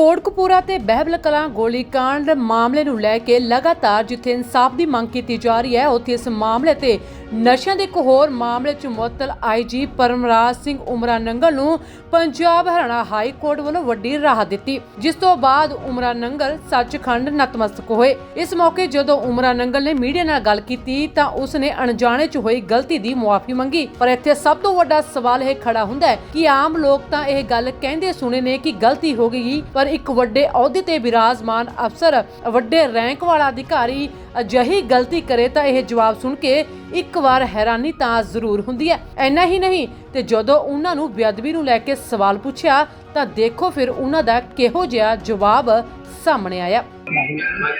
ਕੋਟਕਪੂਰਾ ਤੇ ਬਹਿਬਲ ਕਲਾਂ ਗੋਲੀकांड ਮਾਮਲੇ ਨੂੰ ਲੈ ਕੇ ਲਗਾਤਾਰ ਜਿੱਥੇ ਇਨਸਾਫ ਦੀ ਮੰਗ ਕੀਤੀ ਜਾ ਰਹੀ ਹੈ, ਉੱਥੇ ਇਸ ਮਾਮਲੇ ਤੇ ਨਸ਼ਿਆਂ ਦੇ ਇੱਕ ਹੋਰ ਮਾਮਲੇ 'ਚ ਮੁਅੱਤਲ ਆਈਜੀ ਪਰਮਰਾਜ ਸਿੰਘ ਉਮਰਾ ਨੰਗਲ ਨੂੰ ਪੰਜਾਬ ਹਰਿਆਣਾ ਹਾਈ ਕੋਰਟ ਵੱਲੋਂ ਵੱਡੀ ਰਾਹਤ ਦਿੱਤੀ, ਜਿਸ ਤੋਂ ਬਾਅਦ ਉਮਰਾ ਨੰਗਲ ਸੱਚਖੰਡ ਨਤਮਸਤਕ ਹੋਏ। ਇਸ ਮੌਕੇ ਜਦੋਂ ਉਮਰਾ ਨੰਗਲ ਨੇ ਮੀਡੀਆ ਨਾਲ ਗੱਲ ਕੀਤੀ ਤਾਂ ਉਸ ਨੇ ਅਣਜਾਣੇ 'ਚ ਹੋਈ ਗਲਤੀ ਦੀ ਮੁਆਫੀ ਮੰਗੀ, ਪਰ ਇੱਥੇ ਸਭ ਤੋਂ ਵੱਡਾ ਸਵਾਲ ਇਹ ਖੜਾ ਹੁੰਦਾ ਹੈ ਕਿ ਆਮ ਲੋਕ ਤਾਂ ਇਹ ਗੱਲ ਕਹਿੰਦੇ ਸੁਣੇ ਨੇ ਕਿ ਗਲਤੀ ਹੋ ਗਈ, ਪਰ ਇੱਕ ਵੱਡੇ ਅਹੁਦੇ ਤੇ ਬਿਰਾਜਮਾਨ ਅਫਸਰ ਵੱਡੇ ਰੈਂਕ ਵਾਲਾ ਅਧਿਕਾਰੀ ਅਜਿਹੀ ਗਲਤੀ ਕਰੇ ਤਾਂ ਇਹ ਜਵਾਬ ਸੁਣ ਕੇ ਇੱਕ ਵਾਰ ਹੈਰਾਨੀ ਤਾਂ ਜ਼ਰੂਰ ਹੁੰਦੀ ਹੈ ਐਨਾ ਹੀ ਨਹੀਂ ਤੇ ਜਦੋਂ ਉਹਨਾਂ ਨੂੰ ਬੇਅਦਬੀ ਨੂੰ ਲੈ ਕੇ ਸਵਾਲ ਪੁੱਛਿਆ ਤਾਂ ਦੇਖੋ ਫਿਰ ਉਹਨਾਂ ਦਾ ਕਿਹੋ ਜਿਹਾ ਜਵਾਬ ਸਾਹਮਣੇ ਆਇਆ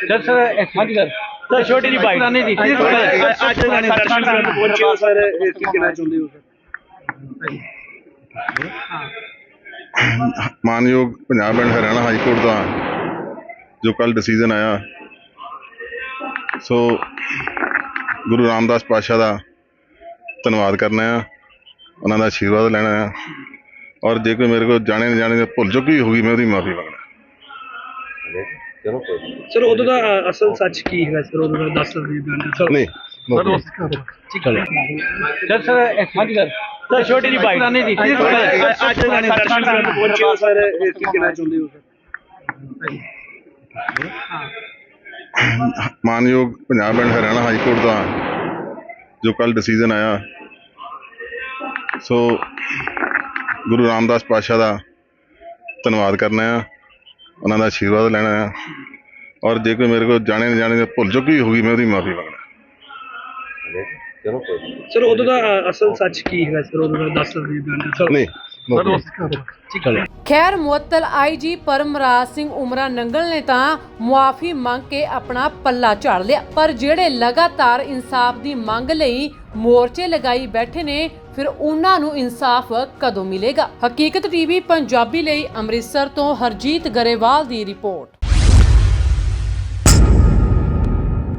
ਸਰ ਸਰ ਹਾਂਜੀ ਸਰ ਸਰ ਛੋਟੀ ਜਿਹੀ ਬਾਈਟ ਨਹੀਂ ਦੀ ਅੱਜ ਦਰਸ਼ਨ ਕਰਨ ਪਹੁੰਚੇ ਹੋ ਸਰ ਇਹ ਕੀ ਕਹਿਣਾ ਚਾਹੁੰਦੇ ਹੋ ਸਰ ਮਾਨਯੋਗ Punjab and Haryana high court ਦਾ ਜੋ ਕੱਲ ਡਿਸੀਜਨ ਆਇਆ। ਸੋ ਗੁਰੂ ਰਾਮਦਾਸ ਪਾਤਸ਼ਾਹ ਦਾ ਧੰਨਵਾਦ ਕਰਨਾ ਆ। ਉਹਨਾਂ ਦਾ ਆਸ਼ੀਰਵਾਦ ਲੈਣਾ ਆ। ਔਰ ਜੇ ਕੋਈ ਮੇਰੇ ਕੋਲ ਜਾਣੇ ਨਾ ਜਾਣੇ ਭੁੱਲ ਚੁੱਕੀ ਹੋਊਗੀ ਮੈਂ ਉਹਦੀ ਮਾਫੀ ਮੰਗਦਾ। ਸਰ ਉਦੋਂ ਦਾ ਅਸਲ ਸੱਚ ਕੀ ਹੈਗਾ ਸਰ? ਉਦੋਂ ਦਾ ਦੱਸ ਸਰ ਨਹੀਂ। ਸਰ ਸਰ ਹਾਂਜੀ ਸਰ। ਸਰ ਛੋਟੀ ਜਿਹੀ ਬਾਈਟ ਨਹੀਂ ਦੀ ਅੱਜ ਦਰਸ਼ਨ ਕਰਨ ਪਹੁੰਚੇ ਹੋ ਸਰ ਇਹ ਕੀ ਕਹਿਣਾ ਚਾਹੁੰਦੇ ਹੋ ਸਰ ਮਾਨਯੋਗ Punjab and Haryana high court ਦਾ ਜੋ ਕੱਲ ਡਿਸੀਜਨ ਆਇਆ ਸੋ ਗੁਰੂ ਰਾਮਦਾਸ ਪਾਤਸ਼ਾਹ ਦਾ ਧੰਨਵਾਦ ਕਰਨਾ ਆ ਉਹਨਾਂ ਦਾ ਆਸ਼ੀਰਵਾਦ ਲੈਣਾ ਆ ਔਰ ਜੇ ਕੋਈ ਮੇਰੇ ਕੋਲ ਜਾਣੇ ਨਾ ਜਾਣੇ ਭੁੱਲ ਚੁੱਕੀ ਹੋਊਗੀ ਮੈਂ ਉਹਦੀ ਮਾਫੀ ਸਰ ਉਦੋਂ ਦਾ ਅ, ਅਸਲ ਸੱਚ ਕੀ ਹੈਗਾ ਸਰ? ਉਦੋਂ ਦਾ ਦੱਸ ਸਕਦੇ ਬਿਆਨ ਸਰ ਨਹੀਂ। ਖੈਰ ਮੁਅੱਤਲ ਆਈਜੀ ਪਰਮਰਾਜ ਸਿੰਘ ਉਮਰਾ ਨੰਗਲ ਨੇ ਤਾਂ ਮੁਆਫੀ ਮੰਗ ਕੇ ਆਪਣਾ ਪੱਲਾ ਝਾੜ ਲਿਆ। ਪਰ ਜਿਹੜੇ ਲਗਾਤਾਰ ਇਨਸਾਫ ਦੀ ਮੰਗ ਲਈ ਮੋਰਚੇ ਲਗਾਈ ਬੈਠੇ ਨੇ ਫਿਰ ਉਹਨਾਂ ਨੂੰ ਇਨਸਾਫ ਕਦੋਂ ਮਿਲੇਗਾ? ਹਕੀਕਤ ਟੀਵੀ ਪੰਜਾਬੀ ਲਈ ਅੰਮ੍ਰਿਤਸਰ ਤੋਂ ਹਰਜੀਤ ਗਰੇਵਾਲ ਦੀ ਰਿਪੋਰਟ।